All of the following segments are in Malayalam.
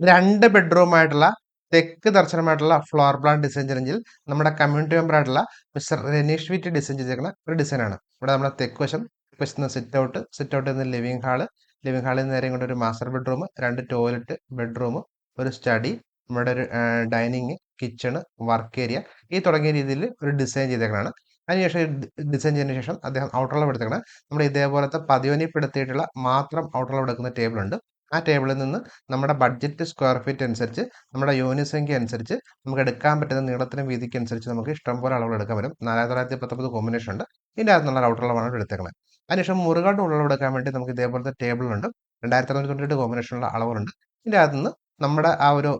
രണ്ട് ബെഡ്റൂമായിട്ടുള്ള തെക്ക് ദർശനമായിട്ടുള്ള ഫ്ലോർ പ്ലാൻ ഡിസൈൻ ചലഞ്ചിൽ നമ്മുടെ കമ്മ്യൂണിറ്റി മെമ്പർ ആയിട്ടുള്ള മിസ്റ്റർ രനീഷ് വിറ്റ് ഡിസൈൻ ചെയ്തിരിക്കുന്ന ഒരു ഡിസൈനാണ് ഇവിടെ നമ്മുടെ തെക്ക് വശം വശത്ത് സിറ്റ് ഔട്ട് സിറ്റ് ഔട്ട് നിന്ന് ലിവിംഗ് ഹാൾ ലിവിംഗ് ഹാളിൽ നേരെ കൊണ്ട് ഒരു മാസ്റ്റർ ബെഡ്റൂം രണ്ട് ടോയ്ലറ്റ് ബെഡ്റൂം ഒരു സ്റ്റഡി നമ്മുടെ ഒരു ഡൈനിങ് കിച്ചണ് വർക്ക് ഏരിയ ഈ തുടങ്ങിയ രീതിയിൽ ഒരു ഡിസൈൻ ചെയ്തേക്കണാണ് അതിനുശേഷം ഡിസൈൻ ചെയ്തതിനു ശേഷം അദ്ദേഹം ഔട്ടർലവ് എടുത്തേക്കണം നമ്മുടെ ഇതേപോലത്തെ പതിവനിപ്പെടുത്തിയിട്ടുള്ള മാത്രം ഔട്ടർലവ് എടുക്കുന്ന ടേബിൾ ഉണ്ട്. ആ ടേബിളിൽ നിന്ന് നമ്മുടെ ബഡ്ജറ്റ് സ്ക്വയർ ഫീറ്റ് അനുസരിച്ച് നമ്മുടെ യൂണിറ്റ് സംഖ്യ അനുസരിച്ച് നമുക്ക് എടുക്കാൻ പറ്റുന്ന നീളത്തിനും വീതിക്ക് അനുസരിച്ച് നമുക്ക് ഇഷ്ടംപോലെ അളവുകൾ എടുക്കാൻ പറ്റും. നാലായിരത്തി തൊള്ളായിരത്തി പത്തൊമ്പത് കോമ്പിനേഷൻ ഉണ്ട്. ഇതിന്റെ അകത്തുനിന്നുള്ള വേണം എടുത്തേക്കുന്നത് അതിനുശേഷം മുറുകാട്ട് ഉള്ളളവ് എടുക്കാൻ വേണ്ടി നമുക്ക് ഇതേപോലത്തെ ടേബിളുണ്ട് രണ്ടായിരത്തി അറുന്നൂറ്റി തൊണ്ണൂറ്റി കോമ്പിനേഷനുള്ള അളവുകളുണ്ട് ഇതിന്റെ അകത്തുനിന്ന് നമ്മുടെ ആ ഒരു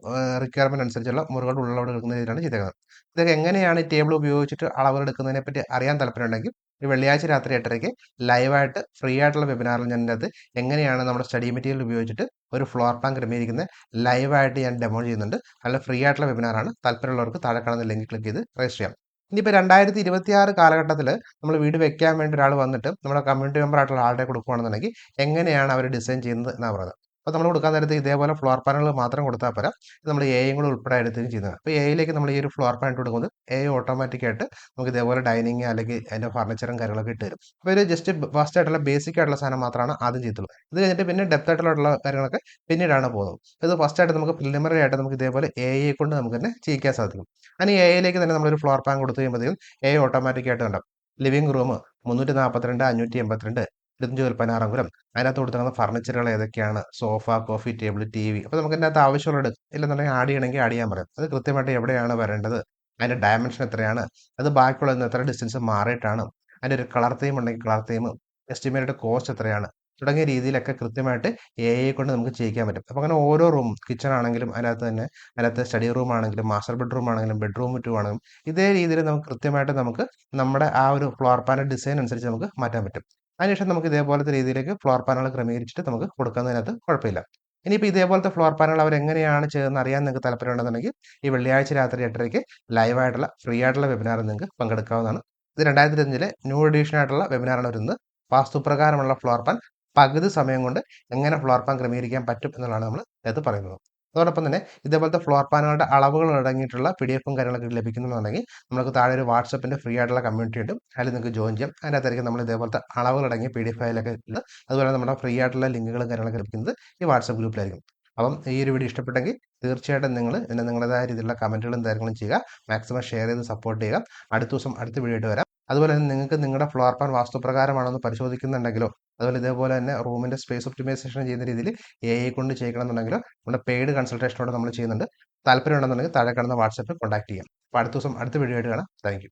റിക്വയർമെന്റ് അനുസരിച്ചുള്ള മുറികൾ ഉള്ളവർ എടുക്കുന്ന രീതിയിലാണ് ചെയ്തേക്കുന്നത്. ഇതൊക്കെ എങ്ങനെയാണ് ഈ ടേബിൾ ഉപയോഗിച്ചിട്ട് അളവുകൾ എടുക്കുന്നതിനെ പറ്റി അറിയാൻ താല്പര്യമുണ്ടെങ്കിൽ ഈ വെള്ളിയാഴ്ച രാത്രി എട്ടരയ്ക്ക് ലൈവായിട്ട് ഫ്രീ ആയിട്ടുള്ള വെബിനാറിൽ ഞാൻ അത് എങ്ങനെയാണ് നമ്മുടെ സ്റ്റഡി മെറ്റീരിയൽ ഉപയോഗിച്ചിട്ട് ഒരു ഫ്ലോർ പ്ലാൻ ക്രമീകരിക്കുന്നത് ലൈവായിട്ട് ഞാൻ ഡെമോ ചെയ്യുന്നുണ്ട്. നല്ല ഫ്രീ ആയിട്ടുള്ള വെബിനാറാണ് താല്പര്യമുള്ളവർക്ക് താഴെ കാണുന്ന ലിങ്ക് ക്ലിക്ക് ചെയ്ത് രജിസ്റ്റർ ചെയ്യാം. ഇനിയിപ്പോൾ രണ്ടായിരത്തി ഇരുപത്തി ആറ് കാലഘട്ടത്തിൽ നമ്മൾ വീട് വെക്കാൻ വേണ്ടി ഒരാൾ വന്നിട്ട് നമ്മുടെ കമ്മ്യൂണിറ്റി മെമ്പർ ആയിട്ടുള്ള ആളുടെ കൊടുക്കുകയാണെന്നുണ്ടെങ്കിൽ എങ്ങനെയാണ് അവർ ഡിസൈൻ ചെയ്യുന്നത് എന്നാണ് പറയുന്നത്? അപ്പോൾ നമ്മൾ കൊടുക്കാൻ നേരത്ത് ഇതേപോലെ ഫ്ലോർ പാനുകൾ മാത്രം കൊടുത്താൽ പോരാ. നമ്മൾ എയും കൂടെ ഉൾപ്പെടെ എടുത്തുകയും ചെയ്യുന്നത് അപ്പോൾ എയിലേക്ക് നമ്മൾ ഈ ഒരു ഫ്ലോർ പാൻ ഇട്ട് കൊടുക്കുന്നത് എ ഓട്ടോമാറ്റിക്കായിട്ട് നമുക്ക് ഇതേപോലെ ഡൈനിങ് അല്ലെങ്കിൽ അതിന്റെ ഫർണിച്ചറും കാര്യങ്ങളൊക്കെ ഇട്ട് തരും. അപ്പോൾ ഒരു ജസ്റ്റ് ഫസ്റ്റ് ആയിട്ടുള്ള ബേസിക് ആയിട്ടുള്ള സാധനം മാത്രമാണ് ആദ്യം ചെയ്തുള്ളൂ ഇത് കഴിഞ്ഞിട്ട് പിന്നെ ഡെപ്ത് ആയിട്ടുള്ള കാര്യങ്ങളൊക്കെ പിന്നീടാണ് പോകുന്നത്. ഇത് ഫസ്റ്റ് ആയിട്ട് നമുക്ക് പ്രിലിമിനറി ആയിട്ട് നമുക്ക് ഇതേപോലെ എ കൊണ്ട് നമുക്ക് തന്നെ ചെയ്യിക്കാൻ സാധിക്കും. അതിന് എ ഐയിലേക്ക് തന്നെ നമ്മളൊരു ഫ്ലോർ പാൻ കൊടുത്തു കഴിയുമ്പോഴത്തേക്കും എ ഓട്ടോമാറ്റിക് ആയിട്ട് ഉണ്ടാവും ലിവിംഗ് റൂം മുന്നൂറ്റി നാൽപ്പത്തിരണ്ട് അഞ്ഞൂറ്റി എൺപത്തിരണ്ട് ഇരുന്നൂറ്റി വിൽപ്പനാറങ്കുലം അതിനകത്ത് കൊടുത്തിരുന്ന ഫർണിച്ചറുകൾ ഏതൊക്കെയാണ്? Sofa coffee table T V അപ്പോൾ നമുക്ക് അതിനകത്ത് ആവശ്യമുള്ള ഇല്ലെന്നുണ്ടെങ്കിൽ ആഡ് ചെയ്യണമെങ്കിൽ ആഡ് ചെയ്യാൻ പറയാം. അത് കൃത്യമായിട്ട് എവിടെയാണ് വരേണ്ടത്? അതിന്റെ ഡയമെൻഷൻ എത്രയാണ്? അത് ബാക്കിയുള്ള എത്ര ഡിസ്റ്റൻസ് മാറിയിട്ടാണ്? അതിന്റെ ഒരു കളർ തീം ഉണ്ടെങ്കിൽ കളർ തീം എസ്റ്റിമേറ്റഡ് കോസ്റ്റ് എത്രയാണ്? തുടങ്ങിയ രീതിയിലൊക്കെ കൃത്യമായിട്ട് എ ഐ കൊണ്ട് നമുക്ക് ചെയ്യിക്കാൻ പറ്റും. അപ്പോൾ അങ്ങനെ ഓരോ റൂം കിച്ചൺ ആണെങ്കിലും അതിനകത്ത് തന്നെ അതിനകത്ത് സ്റ്റഡി റൂം ആണെങ്കിലും മാസ്റ്റർ ബെഡ്റൂം ആണെങ്കിലും ബെഡ്റൂം ടു ആണെങ്കിലും ഇതേ രീതിയിൽ നമുക്ക് കൃത്യമായിട്ട് നമുക്ക് നമ്മുടെ ആ ഒരു ഫ്ലോർ പാനൽ ഡിസൈൻ അനുസരിച്ച് നമുക്ക് മാറ്റാൻ പറ്റും. അതിനുശേഷം നമുക്ക് ഇതേപോലത്തെ രീതിയിലേക്ക് ഫ്ലോർ പാനൽ ക്രമീകരിച്ചിട്ട് നമുക്ക് കൊടുക്കുന്നതിനകത്ത് കുഴപ്പമില്ല. ഇനിയിപ്പോൾ ഇതേപോലത്തെ ഫ്ലോർ പാനൽ അവർ എങ്ങനെയാണ് ചെയ്യുന്നത് അറിയാൻ നിങ്ങൾക്ക് താല്പര്യമുണ്ടെന്നുണ്ടെങ്കിൽ ഈ വെള്ളിയാഴ്ച രാത്രി എട്ടരയ്ക്ക് ലൈവായിട്ടുള്ള ഫ്രീ ആയിട്ടുള്ള വെബിനാറിൽ നിങ്ങൾക്ക് പങ്കെടുക്കാവുന്നതാണ്. ഇത് രണ്ടായിരത്തി അഞ്ചിലെ ന്യൂ എഡീഷൻ ആയിട്ടുള്ള വെബിനാറാണ് വരുന്നത്. വാസ്തുപ്രകാരമുള്ള ഫ്ലോർ പാൻ പകുതി സമയം കൊണ്ട് എങ്ങനെ ഫ്ലോർ പാൻ ക്രമീകരിക്കാൻ പറ്റും എന്നുള്ളതാണ് നമ്മൾ ഇത് പറയുന്നത്. അതോടൊപ്പം തന്നെ ഇതേപോലത്തെ ഫ്ലോർ പാനുകളുടെ അളവുകൾ അടങ്ങിയിട്ടുള്ള പി ഡി എഫും കാര്യങ്ങളൊക്കെ ലഭിക്കുന്നുണ്ടെങ്കിൽ നമുക്ക് താഴെ ഒരു വാട്സപ്പിന്റെ ഫ്രീ ആയിട്ടുള്ള കമ്മ്യൂണിറ്റി ഉണ്ട് അതിൽ നിങ്ങൾക്ക് ജോയിൻ ചെയ്യാം. അതിനകത്തായിരിക്കും നമ്മൾ ഇതേപോലത്തെ അളവുകൾ അടങ്ങിയ പി ഡി എഫ് ഫയലൊക്കെ ഉണ്ട് അതുപോലെ നമ്മുടെ ഫ്രീ ആയിട്ടുള്ള ലിങ്കുകളും കാര്യങ്ങളൊക്കെ ലഭിക്കുന്നത് ഈ വാട്സപ്പ് ഗ്രൂപ്പിലായിരിക്കും അപ്പം ഈ ഒരു വീഡിയോ ഇഷ്ടപ്പെട്ടെങ്കിൽ തീർച്ചയായിട്ടും നിങ്ങൾ എന്നെ നിങ്ങളുടേതായ രീതിയിലുള്ള കമന്റുകളും കാര്യങ്ങളും ചെയ്യുക. മാക്സിമം ഷെയർ ചെയ്ത് സപ്പോർട്ട് ചെയ്യുക. അടുത്ത ദിവസം അടുത്ത വീഡിയോ ആയിട്ട് വരാം. അതുപോലെ തന്നെ നിങ്ങൾക്ക് നിങ്ങളുടെ ഫ്ലോർ പ്ലാൻ വാസ്തുപ്രകാരമാണെന്ന് പരിശോധിക്കുന്നുണ്ടെങ്കിലോ അതുപോലെ ഇതേപോലെ തന്നെ റൂമിന്റെ സ്പേസ് ഒപ്റ്റിമൈസേഷൻ ചെയ്യുന്ന രീതിയിൽ എ ഐ കൊണ്ട് ചെയ്യണമെന്നുണ്ടെങ്കിൽ നമ്മുടെ പെയ്ഡ് കൺസൾട്ടേഷനോട് നമ്മൾ ചെയ്യുന്നുണ്ട്. താല്പര്യം ഉണ്ടെന്നുണ്ടെങ്കിൽ താഴെ കാണുന്ന വാട്സപ്പിൽ കോൺടാക്ട് ചെയ്യാം. അപ്പോൾ അടുത്ത ദിവസം അടുത്ത വീഡിയോ ആയിട്ട് കാണാം. താങ്ക്